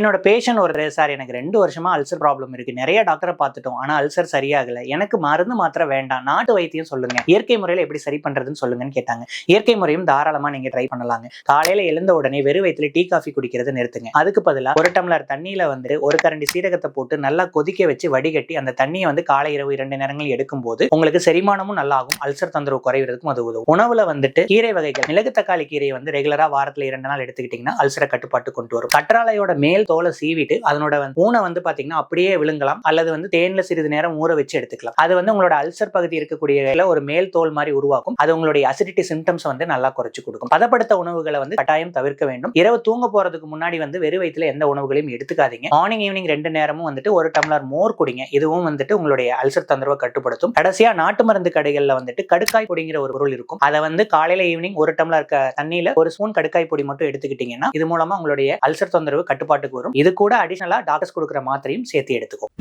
என்னோட பேஷண்ட் ஒரு சார் எனக்கு ரெண்டு வருஷமா அல்சர் ப்ராப்ளம் இருக்கு. நிறைய டாக்டரை பார்த்துட்டோம். ஆனா அல்சர் சரியாகல. எனக்கு மருந்து மாத்திர வேண்டாம். நாட்டு வைத்தியம் சொல்லுங்க. இயற்கை முறையில எப்படி சரி பண்றதுன்னு சொல்லுங்கன்னு கேட்டாங்க. இயற்கை முறையும் தாராளமா நீங்க ட்ரை பண்ணலாங்க. காலையில எழுந்த உடனே வெறும் வயிற்றுல டீ காஃபி குடிக்கிறத நிறுத்துங்க. அதுக்கு பதிலாக ஒரு டம்ளர் தண்ணியில வந்து ஒரு கரண்டி சீரகத்தை போட்டு நல்லா கொதிக்க வச்சு வடிகட்டி அந்த தண்ணியை வந்து காலை இரவு இரண்டு நேரங்கள் எடுக்கும்போது உங்களுக்கு செரிமானமும் நல்லா ஆகும் அல்சர் தொந்தரவு குறைவதற்கும் அது உதவும். உணவுல வந்துட்டு கீரை வகைகள் மிளகு தக்காளி கீரையை வந்து ரெகுலரா வாரத்துல இரண்டு நாள் எடுத்துக்கிட்டீங்கன்னா அல்சரை கட்டுப்பாட்டு கொண்டு வரும். கற்றாழையோட மேல் தோலை சீவிட்டு அதனோட வந்து ஊனை வந்து பாத்தீங்கன்னா அப்படியே விழுங்கலாம். அல்லது வந்து தேன்ல சிறிது நேரம் ஊற வச்சு எடுத்துக்கலாம். அது வந்து உங்களோட அல்சர் பகுதி இருக்கக்கூடிய ஒரு மேல் தோல் மாதிரி உருவாக்கும். அது உங்களுடைய அசிடிட்டி சிம்டம்ஸ் வந்து நல்லா குறைச்சு கொடுக்கும். பதப்படுத்த உணவுகளை வந்து கட்டாயம் தவிர்க்க வேண்டும். இரவு தூங்க போறதுக்கு முன்னாடி வந்து வெறும் வயிற்றுல எந்த உணவுகளையும் எடுத்துக்காதீங்க. மார்னிங் ஈவினிங் ரெண்டு நேரமும் வந்துட்டு ஒரு டம்ளர் மோர் குடிங்க. இதுவும் வந்துட்டு உங்களுடைய அல்சர் தொந்தரவை கட்டுப்படுத்தும். கடைசியா நாட்டு மருந்து கடைகள்ல வந்துட்டு கடுக்காய் பொடிங்கிற ஒரு பொருள் இருக்கும். அதை வந்து காலையில ஈவினிங் ஒரு டம்ளர் தண்ணியில ஒரு ஸ்பூன் கடுக்காய் பொடி மட்டும் எடுத்துக்கிட்டீங்கன்னா இது மூலமா உங்களுடைய அல்சர் தொந்தரவு கட்டுப்பாட்டுக்கு வரும். இது கூட அடிஷனலா டாக்டர்ஸ் கொடுக்குற மாத்திரையும் சேர்த்து எடுத்துக்கும்